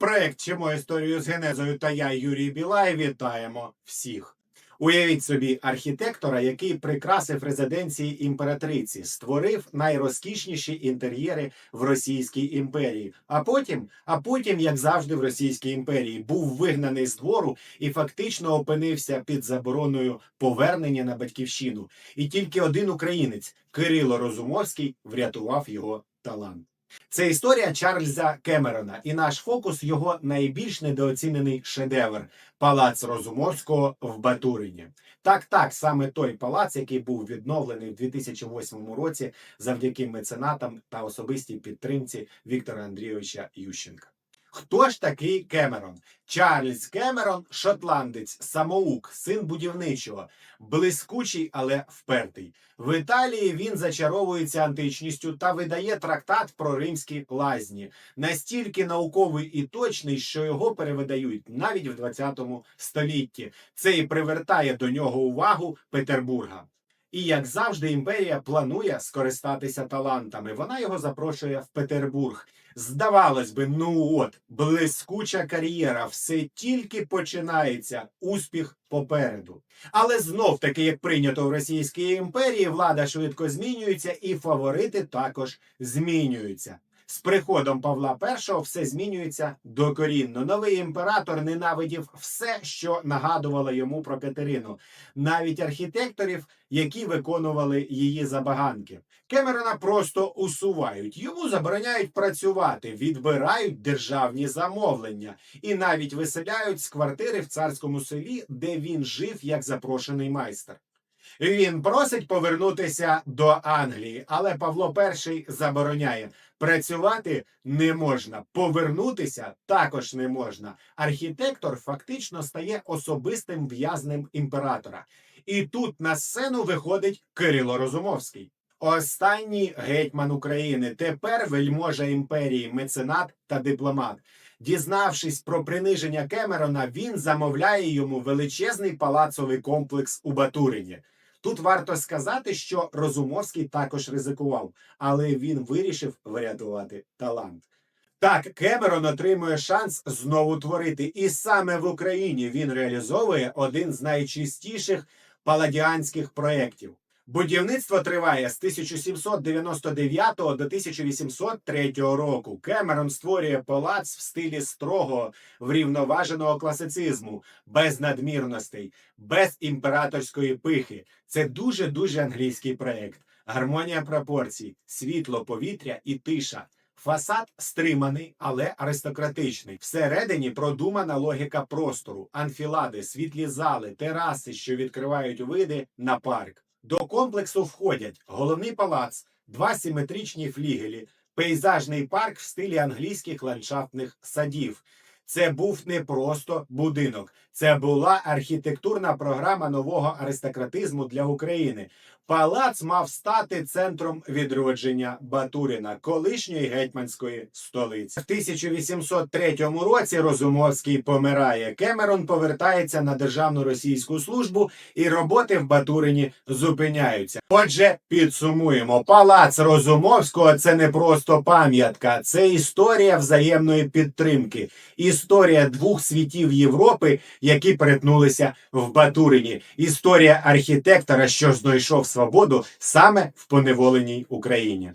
Проект «Чимо історію з генезою та я, Юрій Білай, вітаємо всіх. Уявіть собі архітектора, який прикрасив резиденції імператриці, створив найрозкішніші інтер'єри в Російській імперії. А потім, а потім, як завжди, в Російській імперії, був вигнаний з двору і фактично опинився під забороною повернення на батьківщину. І тільки один українець, Кирило Розумовський, врятував його талант. Це історія Чарльза Кемерона, і наш фокус його найбільш недооцінений шедевр Палац Розумовського в Батурині. Так, так, саме той палац, який був відновлений в 2008 році завдяки меценатам та особистій підтримці Віктора Андрійовича Ющенка. Хто ж такий Кемерон? Чарльз Кемерон, шотландець, самоук, син будівничого, блискучий, але впертий. В Італії він зачаровується античністю та видає трактат про римські лазні, настільки науковий і точний, що його перевидають навіть в 20 столітті. Це і привертає до нього увагу Петербурга. І як завжди, імперія планує скористатися талантами. Вона його запрошує в Петербург. Здавалось би, ну от блискуча кар'єра, все тільки починається, успіх попереду. Але знов таки, як прийнято в Російській імперії, влада швидко змінюється, і фаворити також змінюються. З приходом Павла І все змінюється докорінно. Новий імператор ненавидів все, що нагадувало йому про Катерину, навіть архітекторів, які виконували її забаганки. Кемерона просто усувають, йому забороняють працювати, відбирають державні замовлення і навіть виселяють з квартири в царському селі, де він жив як запрошений майстер. Він просить повернутися до Англії, але Павло І забороняє. Працювати не можна, повернутися також не можна. Архітектор фактично стає особистим в'язнем імператора. І тут на сцену виходить Кирило Розумовський. Останній гетьман України, тепер вельможа імперії, меценат та дипломат. Дізнавшись про приниження Кемерона, він замовляє йому величезний палацовий комплекс у Батурині. Тут варто сказати, що Розумовський також ризикував, але він вирішив врятувати талант. Так, Кемерон отримує шанс знову творити, і саме в Україні він реалізовує один з найчистіших паладіанських проєктів. Будівництво триває з 1799 до 1803 року. Кемерон створює палац в стилі строгого врівноваженого класицизму, без надмірностей, без імператорської пихи. Це дуже дуже англійський проект. Гармонія пропорцій, світло, повітря і тиша. Фасад стриманий, але аристократичний. Всередині продумана логіка простору, анфілади, світлі зали, тераси, що відкривають види на парк. До комплексу входять головний палац, два симетричні флігелі, пейзажний парк в стилі англійських ландшафтних садів. Це був не просто будинок, це була архітектурна програма нового аристократизму для України. Палац мав стати центром відродження Батурина, колишньої гетьманської столиці. В 1803 році Розумовський помирає. Кемерон повертається на державну російську службу, і роботи в Батурині зупиняються. Отже, підсумуємо: палац Розумовського це не просто пам'ятка, це історія взаємної підтримки, історія двох світів Європи, які перетнулися в Батурині. Історія архітектора, що знайшов свободу саме в поневоленій Україні.